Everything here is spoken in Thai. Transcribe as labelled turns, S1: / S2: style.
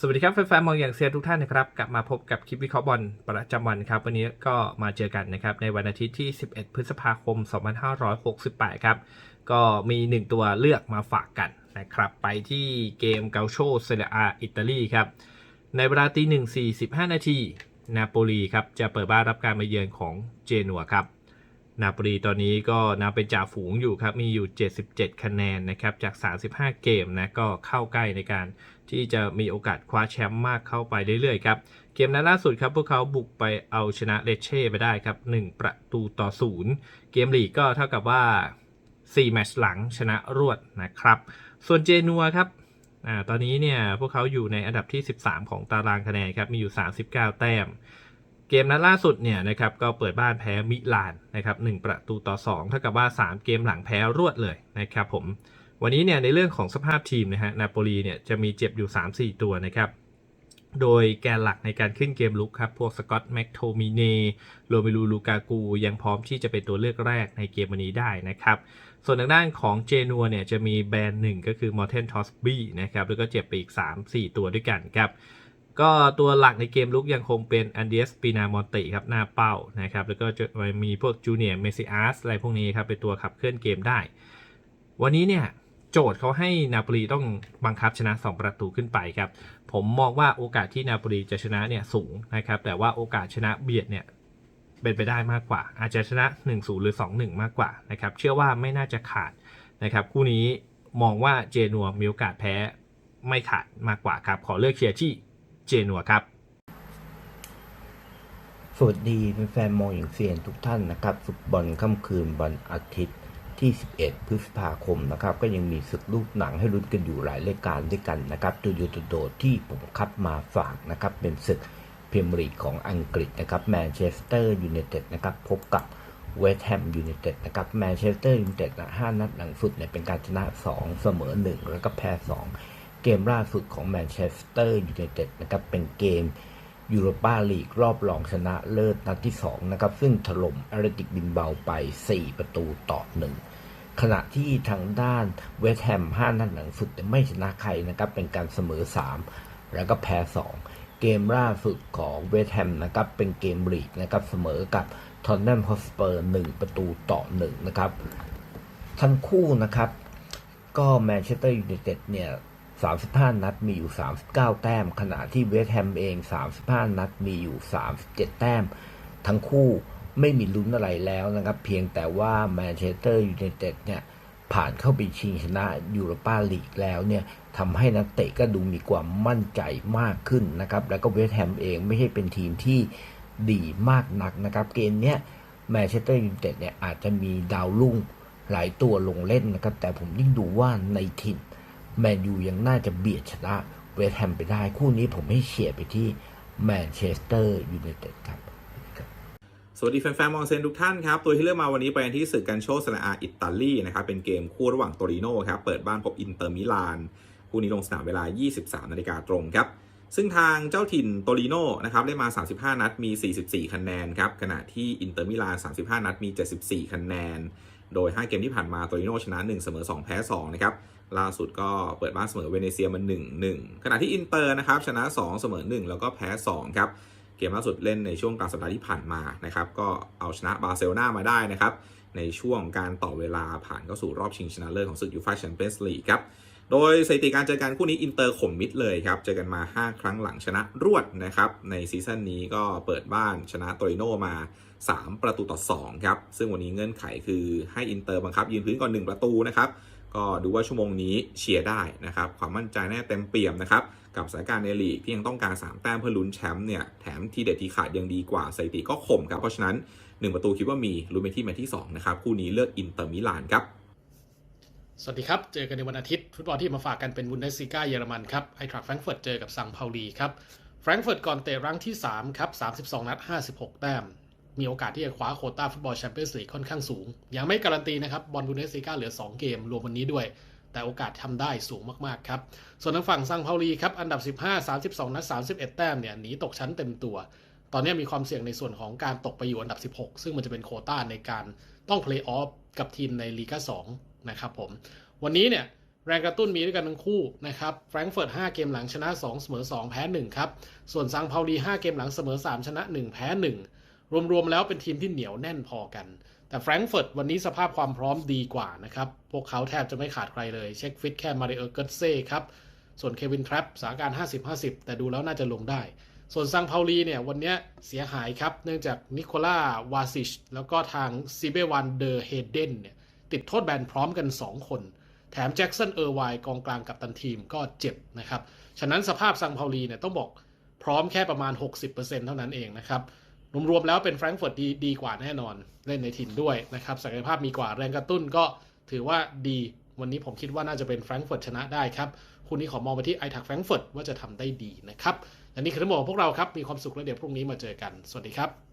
S1: สวัสดีครับแฟนๆมองอย่างเซียทุกท่านนะครับ กลับมาพบกับคลิปวิเคราะห์บอลประจำวันครับ วันนี้ก็มาเจอกันนะครับ ในวันอาทิตย์ที่ 11 พฤษภาคม 2568 ครับ ก็มี 1 ตัวเลือกมาฝากกันนะครับ ไปที่เกมเกาโชเซเรียอาอิตาลีครับ ในเวลาตีหนึ่งสี่สิบห้านาทีนาโปลีครับ จะเปิดบ้านรับการมาเยือนของเจนัวครับนาโปลีตอนนี้ก็นำเป็นจ่าฝูงอยู่ครับ มีอยู่ 77 คะแนนนะครับจาก 35 เกมนะก็เข้าใกล้ในการ ที่จะมีโอกาสคว้าแชมป์มากเข้าไปเรื่อยๆครับ เกมนั้นล่าสุดครับพวกเขาบุกไปเอาชนะเลเช่ไปได้ครับ 1 ประตูต่อ 0 เกมลีกก็เท่ากับว่า 4 แมตช์หลังชนะรวดนะครับ ส่วนเจนัวครับอ่าตอนนี้เนี่ยพวกเขาอยู่ในอันดับที่ 13 ของตารางคะแนนครับ มีอยู่ 39 แต้ม เกมนัดล่าสุดเนี่ยนะครับก็เปิดบ้านแพ้มิลานนะครับ1ประตูต่อ 2 เท่ากับว่า 3 เกมหลังแพ้รวดเลยนะครับผม วันนี้เนี่ยในเรื่องของสภาพทีมนะฮะนาโปลีเนี่ยจะมีเจ็บอยู่ 3-4 ตัวนะครับโดยแกนหลักในการขึ้นเกมลุกครับ พวกสกอตแม็กโทมิเนโรเมลูลูกากูยังพร้อมที่จะเป็นตัวเลือกแรกในเกมวันนี้ได้นะครับ ส่วนทางด้านของเจนัวเนี่ยจะมีแบรนด์หนึ่งก็คือมอร์เทนทอสบี้นะครับ แล้วก็เจ็บไปอีก 3-4 ตัวด้วยกันครับ ก็ตัวหลักในเกมลุกยังคงเป็นอันเดียสปีนามอนติครับ หน้าเป้านะครับ แล้วก็จะมีพวกจูเนียร์เมซิอัสอะไรพวกนี้ครับเป็นตัวขับเคลื่อนเกมได้ วันนี้เนี่ย โจทย์เขาให้นาโปลีต้องบังคับชนะ 2 ประตูขึ้นไปครับ ผมมองว่าโอกาสที่นาโปลีจะชนะเนี่ยสูงนะครับ แต่ว่าโอกาสชนะเบียดเนี่ยเป็นไปได้มากกว่า อาจจะชนะ 1-0 หรือ 2-1 มากกว่านะครับ เชื่อว่าไม่น่าจะขาดนะครับ คู่นี้มองว่าเจนัวมีโอกาสแพ้ไม่ขาดมากกว่าครับ ขอเลือกเชียร์ที่เจนัวครับ
S2: สวัสดีแฟนๆมองอย่างเซียนทุกท่านนะครับ ฟุตบอลค่ำคืนวันอาทิตย์ ที่ 11 พฤษภาคมนะครับ ก็ยังมีศึกลูกหนังให้ลุ้นกันอยู่หลายรายการด้วยกันนะครับตัวโยโดดที่ผมคัดมาฝากนะครับ เป็นศึกพรีเมียร์ลีกของอังกฤษนะครับแมนเชสเตอร์ยูไนเต็ดนะครับพบกับเวสต์แฮมยูไนเต็ดนะครับแมนเชสเตอร์ยูไนเต็ดห้านัดหลังสุดเนี่ยเป็นการชนะ 2 เสมอ 1 แล้วก็แพ้ 2 เกมล่าสุดของแมนเชสเตอร์ยูไนเต็ดนะครับเป็นเกมยูโรปาลีกรอบรองชนะเลิศนัดที่ 2 นะครับ ซึ่งถล่มแอตเลติกบินเบาไป 4 ประตูต่อ 1 ขณะที่ทางด้านเวสต์แฮม5นัดหลังสุดไม่ชนะใครนะครับเป็นการเสมอ 3 แล้วก็แพ้ 2 เกมล่าสุดของเวสต์แฮมนะครับเป็นเกมลีกนะครับเสมอกับทอนแนมฮอสเปอร์1ประตูต่อ1นะครับทั้งคู่นะครับก็แมนเชสเตอร์ยูไนเต็ดเนี่ย35 นัดมีอยู่ 39 แต้ม ขณะที่เวสต์แฮมเอง 35 นัดมีอยู่ 37 แต้ม ทั้งคู่ ไม่มีลุ้นอะไรแล้วนะครับ เพียงแต่ว่าแมนเชสเตอร์ยูไนเต็ดเนี่ยผ่านเข้าไปชิงชนะยูโรปาลีกแล้วเนี่ยทำให้นักเตะก็ดูมีความมั่นใจมากขึ้นนะครับ แล้วก็เวสต์แฮมเองไม่ใช่เป็นทีมที่ดีมากนักนะครับ เกมเนี้ยแมนเชสเตอร์ยูไนเต็ดเนี่ยอาจจะมีดาวรุ่งหลายตัวลงเล่นนะครับ แต่ผมยิ่งดูว่าในถิ่นแมนยูยังน่าจะเบียดชนะเวสต์แฮมไปได้ คู่นี้ผมให้เชียร์ไปที่แมนเชสเตอร์ยูไนเต็ดครับ
S3: สวัสดีแฟนๆมองเซนทุกท่านครับ ตัวที่เลือกมาวันนี้ไปกันที่ศึกกันโชเซเรอาอิตาลีนะครับ เป็นเกมคู่ระหว่างโตริโนครับ เปิดบ้านพบอินเตอร์มิลาน คู่นี้ลงสนามเวลา 23 นาฬิกาตรงครับ ซึ่งทางเจ้าถิ่นโตริโนนะครับได้มา 35 นัดมี 44 คะแนนครับ ขณะที่อินเตอร์มิลาน 35 นัดมี 74 คะแนน โดย 5 เกมที่ผ่านมาโตริโนชนะ 1 เสมอ 2 แพ้ 2 นะครับ ล่าสุดก็เปิดบ้านเสมอเวเนเซียมา 1-1 ขณะที่อินเตอร์นะครับชนะ 2 เสมอ 1 แล้วก็แพ้ 2 ครับ เกมล่าสุดเล่นในช่วงกลางสัปดาห์ที่ผ่านมานะครับก็เอาชนะบาร์เซโลนามาได้นะครับในช่วงการต่อเวลาผ่านเข้าสู่รอบชิงชนะเลิศของศึกยูฟ่าแชมเปี้ยนส์ลีกครับโดยสถิติการเจอกันคู่นี้อินเตอร์ข่มมิดเลยครับเจอกันมา 5 ครั้งหลังชนะรวดนะครับในซีซั่นนี้ก็เปิดบ้านชนะโตริโนมา 3 ประตูต่อ2ครับซึ่งวันนี้เงื่อนไขคือให้อินเตอร์บังคับยืนพื้นก่อน 1 ประตูนะครับก็ดูว่าชั่วโมงนี้เชียร์ได้นะครับความมั่นใจแน่เต็มเปี่ยมนะครับ กับสถานการณ์ในลีกที่ยังต้องการ 3 แต้มเพื่อลุ้นแชมป์เนี่ยแถมที่เด็ดที่ขาดยังดีกว่าสถิติก็ข่มครับเพราะฉะนั้น 1 ประตูคิดว่ามีลุ้นไปที่แมตช์ที่ 2 นะครับ คู่นี้เลือกอินเตอร์มิลานครับ
S4: สวัสดีครับ เจอกันในวันอาทิตย์ฟุตบอลที่มาฝากกันเป็นบุนเดสซิก้าเยอรมันครับไอทรัคแฟรงก์เฟิร์ตเจอกับซังเปาลีครับแฟรงก์เฟิร์ตก่อนเตะรั้งที่3ครับ32 นัด 56 แต้มมีโอกาสที่จะคว้าโคต้าฟุตบอลแชมเปี้ยนส์ลีกค่อนข้างสูง ยังไม่การันตีนะครับบอลบุนเดสซิก้าเหลือ 2 เกมรวมวันนี้ด้วย แต่โอกาสทำได้สูงมากๆครับ ส่วนทางฝั่งซังเปาลีครับ อันดับ 15 32 นัด 31 แต้มเนี่ยหนีตกชั้นเต็มตัว ตอนนี้มีความเสี่ยงในส่วนของการตกไปอยู่อันดับ 16 ซึ่งมันจะเป็นโคต้าในการต้องเพลย์ออฟกับทีมในลีกา2นะครับผม วันนี้เนี่ยแรงกระตุ้นมีด้วยกันทั้งคู่นะครับ แฟรงก์เฟิร์ต 5 เกมหลังชนะ 2 เสมอ 2 แพ้ 1 ครับ ส่วนซังเปาลี 5 เกมหลังเสมอ 3 ชนะ 1 แพ้ 1 รวมๆแล้วเป็นทีมที่เหนียวแน่นพอกัน แต่แฟรงก์เฟิร์ตวันนี้สภาพความพร้อมดีกว่านะครับ พวกเขาแทบจะไม่ขาดใครเลย เช็คฟิตแค่มาริเออร์เกตเซ่ครับ ส่วนเควินทรัพสาการ 50-50 แต่ดูแล้วน่าจะลงได้ ส่วนซังเปาลีเนี่ยวันนี้เสียหายครับ เนื่องจากนิโคล่าวาซิชแล้วก็ทางซิเบวันเดอร์เฮเดนเนี่ยติดโทษแบนพร้อมกัน 2 คน แถมแจ็กสันเออร์ไวกองกลางกับตันทีมก็เจ็บนะครับ ฉะนั้นสภาพซังเปาลีเนี่ยต้องบอกพร้อมแค่ประมาณ 60%เท่านั้นเองนะครับ รวมๆแล้วเป็นแฟรงก์เฟิร์ตดีดีกว่าแน่นอนเล่นในถิ่นด้วยนะครับศักยภาพมีกว่าแรงกระตุ้นก็ถือว่าดีวันนี้ผมคิดว่าน่าจะเป็นแฟรงก์เฟิร์ตชนะได้ครับคุณนี้ขอมองไปที่ไอทักแฟรงก์เฟิร์ตว่าจะทำได้ดีนะครับและนี่คือทั้งหมดของพวกเราครับมีความสุขแล้วเดี๋ยวพรุ่งนี้มาเจอกันสวัสดีครับ